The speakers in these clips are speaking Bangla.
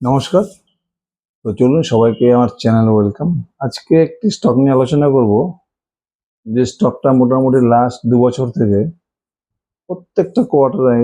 নমস্কার। তো চলুন সবাইকে আমার চ্যানেল ওয়েলকাম আজকে একটি স্টক নিয়ে আলোচনা করব। যে স্টকটা মোটামুটি লাস্ট দু বছর থেকে প্রত্যেকটা কোয়ার্টারে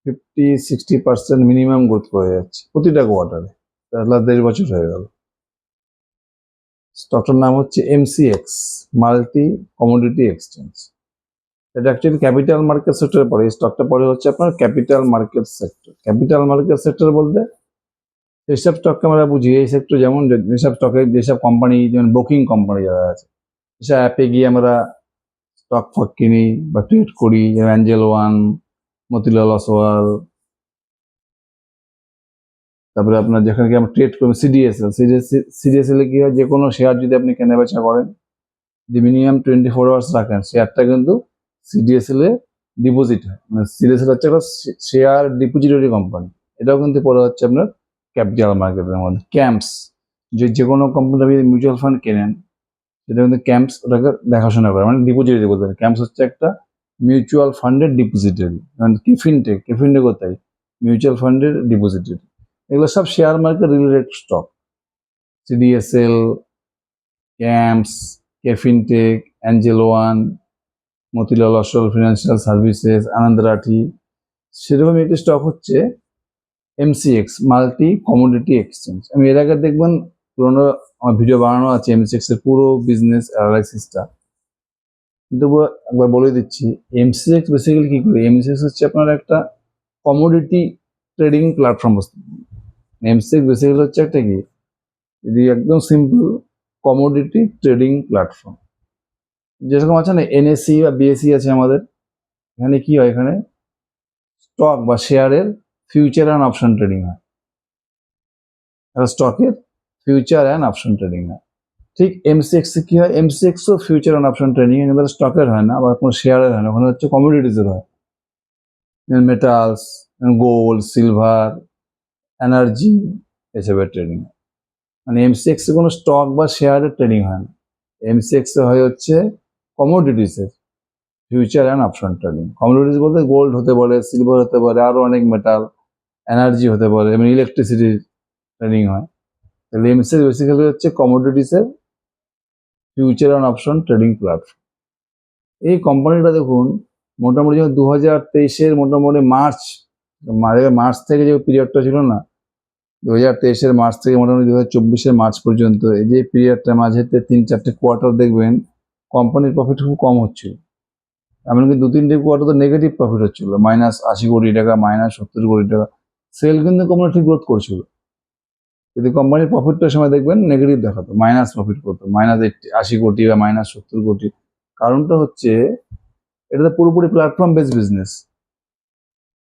fifty sixty percent minimum growth করে যাচ্ছে, প্রতিটা কোয়ার্টারে লাস্ট দেড় বছর হয়ে গেল। স্টকটার নাম হচ্ছে এমসিএক্স মাল্টি কমোডিটি এক্সচেঞ্জ এটা অ্যাকচুয়ালি ক্যাপিটাল মার্কেট সেক্টরে পড়ে এই স্টকটা পড়ে হচ্ছে আপনার capital market sector capital market sector বলতে যেসব স্টককে আমরা বুঝি, এই সেক্টর যেমন যেসব স্টকে যেসব কোম্পানি যেমন ব্রোকিং কোম্পানি যারা আছে সেসব অ্যাপে গিয়ে আমরা স্টক ফক কিনি বা ট্রেড করি, যেমন অ্যাঞ্জেল ওয়ান মতিলাল অসওয়াল তারপরে আপনার যেখানে আমরা ট্রেড করি সিডিএসএল সিডিএসএল কি হয় যে কোনো শেয়ার যদি আপনি কেনা বেচা করেন যে মিনিমাম টোয়েন্টি ফোর আওয়ার্স রাখেন শেয়ারটা কিন্তু সিডিএসএল এ ডিপোজিট হয়। মানে সিডিএসএল হচ্ছে একটা শেয়ার ডিপোজিটরি কোম্পানি এটাও কিন্তু পড়ে হচ্ছে আপনার ক্যাপিটাল মার্কেটের মধ্যে ক্যাম্পস যে যে কোনো কোম্পানি আপনি মিউচুয়াল ফান্ড কেনেন, সেটা কিন্তু ক্যাম্পস ওটাকে দেখাশোনা করে মানে ডিপোজিটরি বলতে ক্যাম্পস হচ্ছে একটা মিউচুয়াল ফান্ডের ডিপোজিটরি মানে কি ফিনটেক কি ফিনটেক কোথায়? মিউচুয়াল ফান্ডের ডিপোজিটরি এগুলো সব share market related stock CDSL CAMS KFinTech Angel One Motilal Oswal financial services Anand Rathi সেরকম একটি স্টক হচ্ছে এমসিএক্স মাল্টি কমোডিটি এক্সচেঞ্জ আমি এর আগে দেখবেন পুরোনো আমার ভিডিও বানানো আছে এমসিএক্স এর পুরো বিজনেস অ্যানালাইসিসটা কিন্তু একবার বলে দিচ্ছি এমসিএক্স বেসিক্যালি কি করে? এমসিএক্স হচ্ছে আপনার একটা commodity trading platform MCX basically হচ্ছে একটা কি? যদি একদম সিম্পল কমোডিটি ট্রেডিং প্ল্যাটফর্ম যেরকম আছে না এনএসসি বা বিএসসি আছে আমাদের। এখানে কি হয়? এখানে স্টক বা শেয়ারের ফিউচার অ্যান্ড অপশন ট্রেডিং হয়। একটা স্টকের ফিউচার অ্যান্ড অপশন ট্রেডিং হয়। ঠিক এমসিএক্স কি হয়? এমসিএক্সও ফিউচার অ্যান্ড অপশন ট্রেডিং কিন্তু স্টকের হয় না বা কোনো শেয়ারের হয় না। ওখানে হচ্ছে কমোডিটিসের হয়। মেটালস গোল্ড সিলভার এনার্জি এসবের ট্রেডিং হয়। মানে এমসিএক্স কোনো স্টক বা শেয়ারের ট্রেডিং হয় না। এমসিএক্স হয় হচ্ছে কমোডিটিসের future and option trading commodities বলতে গোল্ড হতে পারে সিলভার হতে পারে আরও অনেক মেটাল এনার্জি হতে পারে এবং ইলেকট্রিসিটির ট্রেডিং হয়। তাহলে এমসিএক্স বেসিক্যালি হচ্ছে কমোডিটিসের future and option trading platform এই কোম্পানিটা দেখুন, মোটামুটি যেমন দু হাজার তেইশের মোটামুটি মার্চ- মার্চ থেকে যে পিরিয়ডটা ছিল না দু হাজার তেইশের মার্চ থেকে মোটামুটি দু হাজার চব্বিশের মার্চ পর্যন্ত, এই যে পিরিয়ডটা মাঝেতে তিন চারটে কোয়ার্টার দেখবেন কোম্পানির প্রফিট খুব কম হচ্ছিল। এমনকি দু তিনটে কোয়ার্টার তো নেগেটিভ প্রফিট হচ্ছিল। মাইনাস আশি কোটি টাকা, মাইনাস সত্তর কোটি টাকা। সেল কিন্তু কোম্পানি ঠিক গ্রোথ করছিল। যদি কোম্পানির প্রফিটটার সময় দেখবেন নেগেটিভ দেখাতো মাইনাস প্রফিট করতো মাইনাস আশি কোটি বা মাইনাস সত্তর কোটি। কারণটা হচ্ছে, এটা তো পুরোপুরি প্ল্যাটফর্ম বেস বিজনেস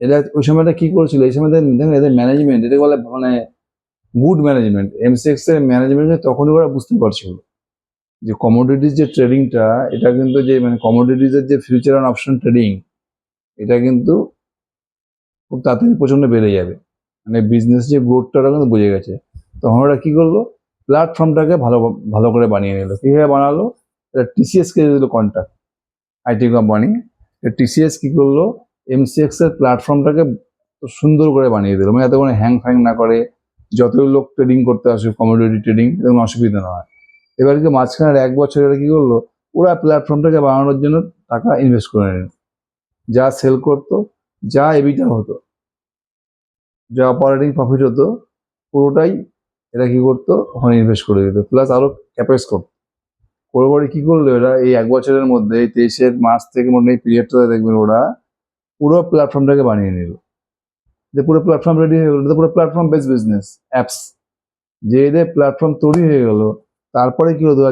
এটা ওই সময়টা কি করেছিল? এই সময় দেখেন এদের ম্যানেজমেন্ট এটা বলে মানে গুড ম্যানেজমেন্ট এমসিএক্স এর ম্যানেজমেন্ট তখনই ওরা বুঝতে পারছিল যে কমোডিটিস যে ট্রেডিংটা এটা কিন্তু যে মানে কমোডিটিস এর যে ফিউচার অ্যান্ড অপশন ট্রেডিং এটা কিন্তু খুব তাড়াতাড়ি প্রচণ্ড বেড়ে যাবে। মানে বিজনেস যে গ্রোথটা কিন্তু বুঝে গেছে। তখন ওরা কী করল? প্ল্যাটফর্মটাকে ভালো ভালো করে বানিয়ে নিল। কীভাবে বানালো? টিসিএস কে দিল কন্ট্যাক্ট আইটি কোম্পানি টিসিএস কী করল? এমসিএক্স এর প্ল্যাটফর্মটাকে সুন্দর করে বানিয়ে দিল। মানে যাতে কোনো হ্যাং ফ্যাং না করে, যতই লোক ট্রেডিং করতে আসে কমোডিটি ট্রেডিং কোনো অসুবিধা না হয়। এবার কি মাঝখানের এক বছর এরা কী করল? ওরা প্ল্যাটফর্মটাকে বানানোর জন্য টাকা ইনভেস্ট করে নিল। যা সেল করতো যা এবিটা হতো, যা অপারেটিং প্রফিট হতো, পুরোটাই এরা কি করতো, ওখানে ইনভেস্ট করে দিত। প্লাস আরও ক্যাপেস করতো করে পরে কি করল এরা? এই এক বছরের মধ্যে, এই তেইশের মার্চ থেকে মনে হয় পিরিয়ডটা দেখবেন ওরা পুরো প্ল্যাটফর্মটাকে বানিয়ে নিল। যে পুরো প্ল্যাটফর্ম রেডি হয়ে গেলো পুরো প্ল্যাটফর্ম বেস বিজনেস অ্যাপস যে এদের প্ল্যাটফর্ম তৈরি হয়ে গেল, তারপরে কি হলো দু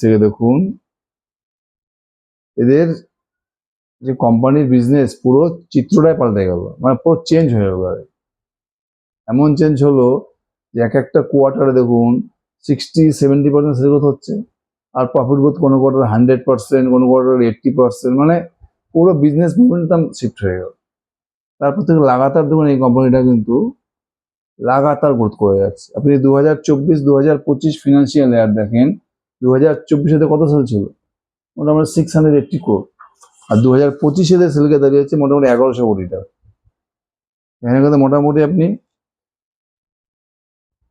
থেকে দেখুন, এদের যে কোম্পানির বিজনেস পুরো চিত্রটাই পাল্টে গেল মানে পুরো চেঞ্জ হয়ে গেল এমন চেঞ্জ হলো যে এক একটা কোয়ার্টারে দেখুন sixty seventy percent sale growth হচ্ছে, আর প্রফিট গ্রোথ কোনো কোয়ার্টার হান্ড্রেড পার্সেন্ট কোনো কোয়ার্টার এইট্টি পার্সেন্ট মানে পুরো বিজনেস মুভমেন্টাম শিফট হয়ে গেল। তারপর থেকে লাগাতার দেখুন এই কোম্পানিটা কিন্তু লাগাতার গ্রোথ করে যাচ্ছে। আপনি দু হাজার চব্বিশ দু হাজার পঁচিশ ফিনান্সিয়াল ইয়ার দেখেন দু হাজার চব্বিশে কত সেল ছিল? মোটামুটি সিক্স হান্ড্রেড এইট্টি কোর আর দু হাজার পঁচিশে সেলকে দাঁড়িয়েছে মোটামুটি এগারোশো কোটি টাকা। এখানে কিন্তু মোটামুটি আপনি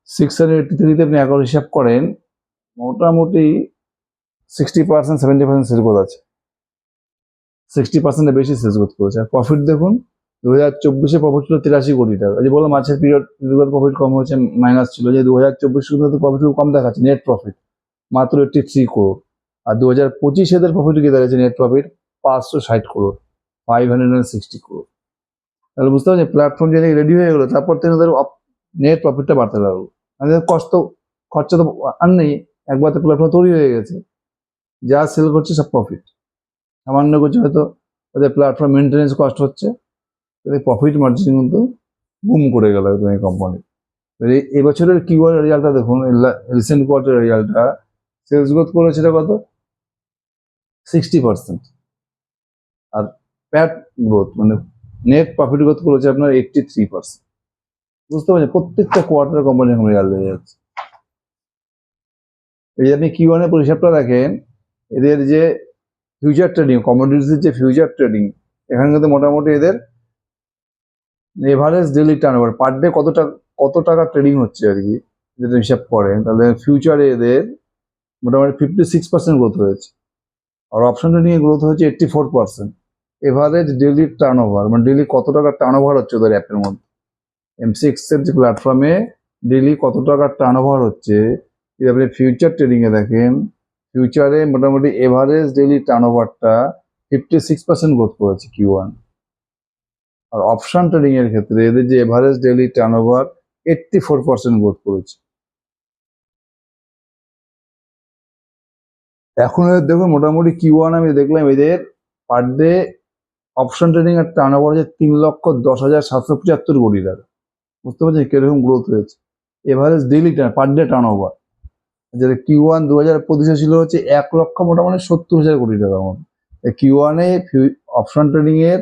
সিক্স হান্ড্রেড আপনি এগারো হিসাব করেন, মোটামুটি sixty percent seventy percent sale আছে। সিক্সটি পার্সেন্টের বেশি সেলস গ্রোথ করেছে। আর প্রফিট দেখুন দু হাজার চব্বিশে প্রফিট ছিল তিরাশি কোটি টাকা। যে বললাম মাছের পিরিয়ড প্রফিট কম হয়েছে মাইনাস ছিল। যে দু হাজার চব্বিশ প্রফিট কম দেখাচ্ছে নেট প্রফিট মাত্র এইটটি থ্রি করোড় আর দু হাজার পঁচিশে এদের প্রফিট গিয়ে দাঁড়িয়েছে নেট প্রফিট পাঁচশো ষাট crore five hundred and sixty crore তাহলে বুঝতে পারছি প্ল্যাটফর্ম যেন রেডি হয়ে গেলো, তারপর থেকে ওদের নেট প্রফিটটা বাড়তে লাগল। আমাদের কষ্ট খরচা তো আর নেই, একবার তো প্ল্যাটফর্ম তৈরি হয়ে গেছে। যা সেল করছে সব প্রফিট সামান্য করছে হয়তো ওদের প্ল্যাটফর্ম মেনটেন্যান্স কষ্ট হচ্ছে তাদের প্রফিট মার্জিন কিন্তু বুম করে গেল একদম এই কোম্পানি এবছরের কিউআর রেজাল্টটা দেখুন রিসেন্ট কোয়ার্টার রেজাল্টটা সেলস গ্রোথ করেছে এটা কত? সিক্সটি পার্সেন্ট আর প্যাট গ্রোথ মানে নেট প্রফিট গ্রোথ করেছে আপনার এইটটি থ্রি পার্সেন্ট বুঝতে পারছেন? প্রত্যেকটা কোয়ার্টার কোম্পানি এখন রেজাল্ট হয়ে যাচ্ছে। এই যে আপনি কিউ ওয়ানের পরিষেবটা দেখেন, এদের যে ফিউচার ট্রেডিং কমোডিটিসের যে ফিউচার ট্রেডিং এখানে কিন্তু মোটামুটি এদের average daily turnover per day কত কত টাকা ট্রেডিং হচ্ছে আর কি? যেটা হিসাব করেন, তাহলে ফিউচারে এদের মোটামুটি ফিফটি সিক্স পার্সেন্ট গ্রোথ হয়েছে। আর অপশন ট্রেডিং এর গ্রোথ হয়েছে eighty four percent average daily turnover মানে ডেলি কত টাকা টার্ন ওভার হচ্ছে ওদের অ্যাপের মধ্যে? এমসিএক্স এর যে প্ল্যাটফর্মে ডেলি কত টাকা টার্ন ওভার হচ্ছে? যদি আপনি ফিউচার ট্রেডিং এ দেখেন ফিউচারে মোটামুটি এভারেজ ডেলি টার্ন ওভারটা ফিফটি সিক্স পার্সেন্ট গ্রোথ করেছে কিউ ওয়ান আর অপশান ট্রেডিং এর ক্ষেত্রে এদের যে average daily turnover eighty four percent growth করেছে। এখন দেখুন, মোটামুটি কিউ ওয়ান আমি দেখলাম এদের পার ডে অপশন ট্রেডিং এর টার্ন ওভার হচ্ছে তিন লক্ষ দশ হাজার সাতশো পঁচাত্তর কোটি টাকা। বুঝতে পারছেন কীরকম গ্রোথ হয়েছে? Average daily per day turnover যেটা কিউ ওয়ান দু হাজার পঁচিশে ছিল হচ্ছে এক লক্ষ মোটামুটি সত্তর হাজার কোটি টাকার মতো। কিউ ওয়ানে অপশন ট্রেডিং এর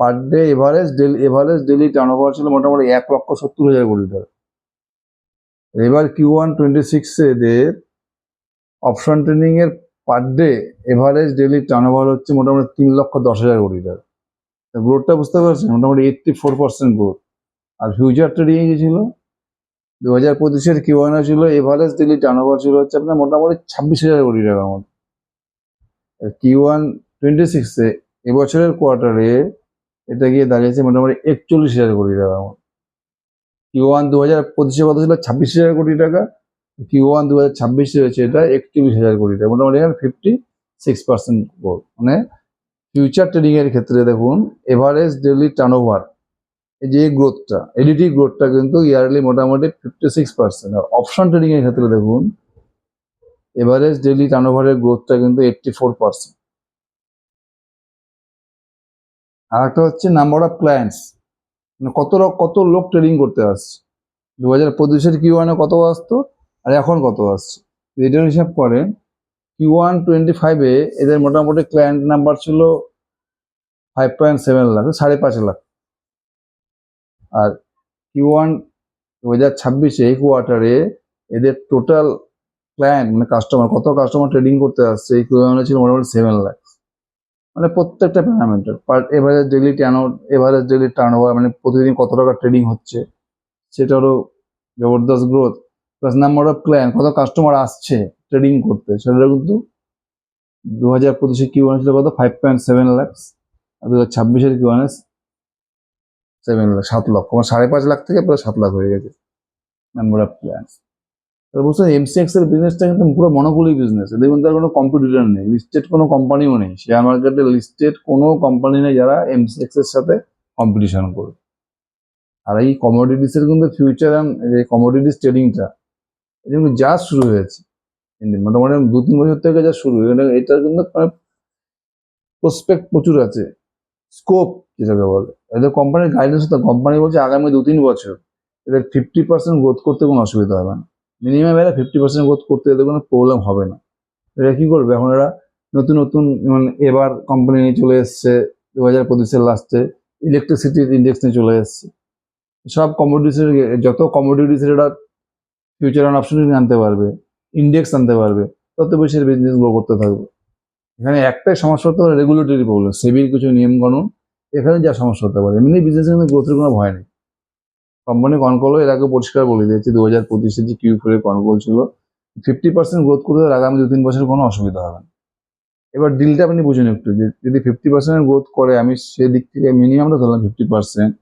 per day average daily average daily turnover ছিল মোটামুটি এক লক্ষ সত্তর হাজার কোটি টাকা। এবার কিউ ওয়ান টোয়েন্টি সিক্সে এদের অপশন ট্রেডিং এর per day average daily turnover হচ্ছে মোটামুটি তিন লক্ষ দশ হাজার কোটি টাকা। গ্রোথটা বুঝতে পারছেন? মোটামুটি এইটটি ফোর পার্সেন্ট গ্রোথ আর ফিউচার ট্রেডিং ছিল? দু হাজার পঁচিশের কিউ ওয়ানে ছিল এভারেজ ডেলি টার্ন ওভার ছিল হচ্ছে আপনার মোটামুটি ছাব্বিশ হাজার কোটি টাকার মতো। কিউ ওয়ান টোয়েন্টি সিক্সে এবছরের কোয়ার্টারে এটা গিয়ে দাঁড়িয়েছে মোটামুটি একচল্লিশ হাজার কোটি টাকার মতো। কিউ ওয়ান দু হাজার পঁচিশে কত ছিল ছাব্বিশ হাজার কোটি টাকা কিউ ওয়ান দু হাজার ছাব্বিশে রয়েছে এটা একচল্লিশ হাজার কোটি টাকা, মোটামুটি ফিফটি সিক্স পার্সেন্ট মানে ফিউচার ট্রেডিং এর ক্ষেত্রে দেখুন এভারেজ ডেলি টার্ন ওভার এই যে গ্রোথটা এডিটি গ্রোথটা কিন্তু ইয়ারলি মোটামুটি ফিফটি সিক্স পার্সেন্ট আর অপশন ট্রেডিং এর ক্ষেত্রে দেখুন এভারেজ ডেলি টার্ন ওভারের গ্রোথটা কিন্তু এইটটি ফোর পার্সেন্ট আর একটা হচ্ছে নাম্বার অফ ক্লায়েন্টস মানে কত কত লোক ট্রেডিং করতে আসছে। দু হাজার পঁচিশের কিউ ওয়ানে কত আসতো, আর এখন কত আসছে? এটার হিসাব করেন কিউ ওয়ান টোয়েন্টি ফাইভে এদের মোটামুটি ক্লায়েন্ট নাম্বার ছিল ফাইভ পয়েন্ট সেভেন লাখ সাড়ে পাঁচ লাখ আর কিউ ওয়ান দু হাজার ছাব্বিশে এই কোয়ার্টারে এদের টোটাল ক্লায়েন্ট মানে কাস্টমার কত কাস্টমার ট্রেডিং করতে আসছে, এই কিউ ওয়ানে ছিল মোটামুটি সেভেন লাখ মানে প্রত্যেকটা parameter per average daily turn average daily turnover মানে প্রতিদিন কত টাকা ট্রেডিং হচ্ছে, সেটারও জবরদস্ত growth plus number of client কত কাস্টমার আসছে ট্রেডিং করতে সেটা কিন্তু দু হাজার পঁচিশে কিউ ছিল কত? ফাইভ পয়েন্ট সেভেন লাক্স আর দু হাজার ছাব্বিশের কিউ সেভেন লাখ সাত লক্ষ সাড়ে পাঁচ লাখ থেকে প্রায় সাত লাখ হয়ে গেছে নাম্বার অফ ক্লায়েন্টস তাহলে বুঝতে এমসিএক্স এর বিজনেসটা কিন্তু পুরো মনোপলি বিজনেস দেখুন তার কোনো কম্পিটিটর নেই লিস্টেড কোনো কোম্পানিও নেই শেয়ার মার্কেটে লিস্টেড কোনো কোম্পানি নেই যারা এমসিএক্স এর সাথে কম্পিটিশন করবে। আর এই কমোডিটিস এর কিন্তু ফিউচার অ্যান্ড এই কমোডিটিস ট্রেডিংটা এটা কিন্তু যা শুরু হয়েছে। মোটামুটি দু তিন বছর থেকে যা শুরু এটা এটা কিন্তু প্রসপেক্ট প্রচুর আছে। স্কোপ যেটাকে বলে। এদের কোম্পানির গাইডেন্স তো কোম্পানি বলছে আগামী দু তিন বছর এদের ফিফটি পার্সেন্ট গ্রোথ করতে কোনো অসুবিধা হবে না। মিনিমাম এরা ফিফটি পার্সেন্ট গ্রোথ করতে এদের কোনো প্রবলেম হবে না। এরা কী করবে? এখন এরা নতুন নতুন মানে এবার কোম্পানি নিয়ে চলে এসছে দু হাজার পঁচিশের লাস্টে ইলেকট্রিসিটির ইন্ডেক্স নিয়ে চলে এসছে। সব কমোডিটিসের যত কমোডিটিসের এরা ফিউচার অ্যান্ড অপশন আনতে পারবে ইন্ডেক্স আনতে পারবে, তত বেশি বিজনেস গ্রো করতে থাকবে। এখানে একটাই সমস্যা হতে পারে রেগুলেটরি প্রবলেম সেবির কিছু নিয়ম কানুন, এখানে যা সমস্যা হতে পারে। এমনি বিজনেস কিন্তু গ্রোথের কোনো ভয় নেই। কোম্পানি কনকলও এর আগে পরিষ্কার বলে দিয়েছে দু হাজার পঁচিশে যে কিউ ফোরের কনকল ছিল ফিফটি পার্সেন্ট গ্রোথ করতে আগামী দু তিন বছর কোনো অসুবিধা হবে না। এবার ডিলটা আপনি বুঝুন একটু, যে যদি ফিফটি পার্সেন্ট গ্রোথ করে, আমি সেদিক থেকে মিনিমামটা ধরলাম ফিফটি পার্সেন্ট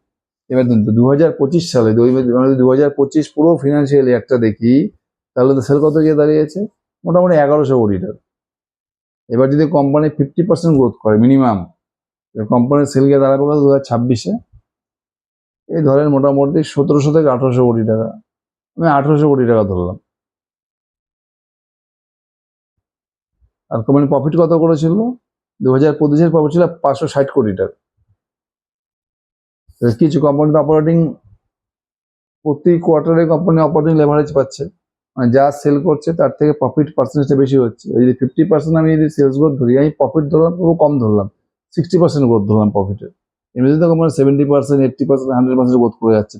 এবার দু হাজার পঁচিশ সালে, দু হাজার পঁচিশ পুরো ফিনান্সিয়াল ইয়ারটা দেখি, তাহলে তো সেল কত গিয়ে দাঁড়িয়েছে? মোটামুটি এগারোশো কোটি টাকা। এবার যদি কোম্পানি ফিফটি পার্সেন্ট গ্রোথ করে মিনিমাম কোম্পানির সেল গিয়ে দাঁড়াবে দু হাজার ছাব্বিশে। এই ধরেন মোটামুটি সতেরোশো থেকে আঠারোশো কোটি টাকা। আমি আঠারোশো কোটি টাকা ধরলাম। আর কোম্পানি প্রফিট কত করেছিল? দু হাজার পঁচিশের প্রফিট ছিল পাঁচশো ষাট কোটি টাকা। কিছু কোম্পানিতে অপারেটিং প্রতি কোয়ার্টারে কোম্পানি অপারেটিং লেভারেজ পাচ্ছে। মানে যা সেল করছে, তার থেকে প্রফিট পার্সেন্টেজটা বেশি হচ্ছে। যদি ফিফটি পার্সেন্ট আমি যদি সেলস গ্রোথ ধরি, আমি প্রফিট ধরলাম পুরো কম ধরলাম। সিক্সটি পার্সেন্ট গ্রোথ ধরলাম প্রফিটের এমনিতে তো company seventy percent eighty percent hundred percent growth করে যাচ্ছে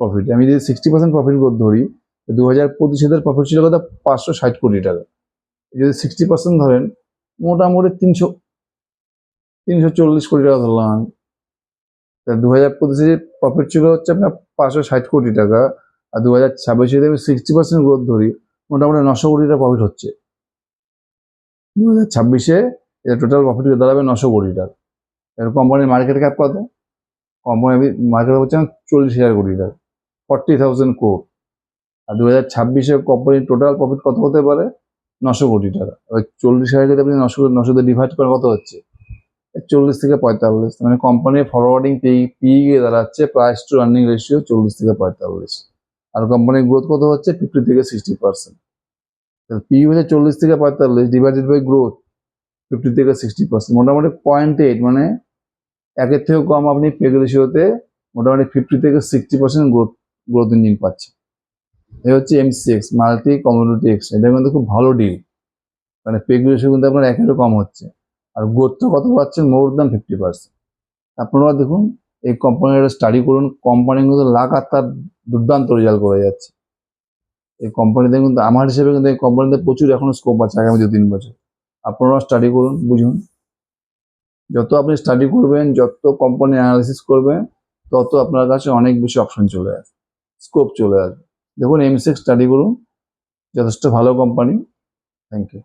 প্রফিট আমি যদি সিক্সটি পার্সেন্ট প্রফিট গ্রোথ ধরি দু হাজার পঁচিশের প্রফিট ছিল কত? পাঁচশো ষাট কোটি টাকা। যদি সিক্সটি পার্সেন্ট ধরেন, মোটামুটি তিনশো তিনশো চল্লিশ কোটি টাকা ধরলাম আমি। দু হাজার পঁচিশে প্রফিট ছিল হচ্ছে আপনার পাঁচশো ষাট কোটি টাকা। আর দু হাজার ছাব্বিশে আমি সিক্সটি পার্সেন্ট গ্রোথ ধরি, মোটামুটি নশো কোটি টাকা প্রফিট হচ্ছে। দু হাজার ছাব্বিশে এটা টোটাল প্রফিট দাঁড়াবে নশো কোটি টাকা। এর কোম্পানির মার্কেট ক্যাপ কত? কোম্পানি মার্কেট হচ্ছে চল্লিশ হাজার কোটি টাকা ফর্টি থাউজেন্ড কোর আর দু হাজার ছাব্বিশে কোম্পানির টোটাল প্রফিট কত হতে পারে? নশো কোটি টাকা। এবার চল্লিশ হাজার যদি আপনি নশো নশো ডিভাইড করেন কত হচ্ছে? চল্লিশ থেকে পঁয়তাল্লিশ। মানে কোম্পানির ফরওয়ার্ডিং পি পি গিয়ে দাঁড়াচ্ছে প্রাইস টু আর্নিং রেশিও চল্লিশ থেকে পঁয়তাল্লিশ। আর কোম্পানির গ্রোথ কত হচ্ছে? ফিফটি থেকে সিক্সটি পার্সেন্ট পি হচ্ছে চল্লিশ থেকে পঁয়তাল্লিশ ডিভাইডেড বাই গ্রোথ ফিফটি থেকে সিক্সটি পার্সেন্ট মোটামুটি পয়েন্ট এইট মানে একের থেকেও কম আপনি পেগ রেশিওতে মোটামুটি ফিফটি থেকে sixty percent growth growth engine পাচ্ছে এই হচ্ছে এমসিএক্স মাল্টি কমিউনিটি এক্স এটা কিন্তু খুব ভালো ডিল মানে পেগ রেশিও কিন্তু আপনার একেরও কম হচ্ছে। আর গ্রোথটা কত পাচ্ছেন? মোর দ্যান ফিফটি পার্সেন্ট আপনারা দেখুন, এই কোম্পানিটা স্টাডি করুন কোম্পানি কিন্তু লাগাতার দুর্দান্ত রেজাল্ট করে যাচ্ছে। এই কোম্পানিতে কিন্তু, আমার হিসেবে কিন্তু এই কোম্পানিতে প্রচুর এখনও স্কোপ আছে আগামী দু তিন বছর। আপনারা স্টাডি করুন, বুঝুন। যত আপনি স্টাডি করবেন, যত কোম্পানি অ্যানালিসিস করবেন, তত আপনার কাছে অনেক বেশি অপশন চলে আসবে স্কোপ চলে আসবে। দেখুন এমসেক্স স্টাডি করুন, যথেষ্ট ভালো কোম্পানি থ্যাংক ইউ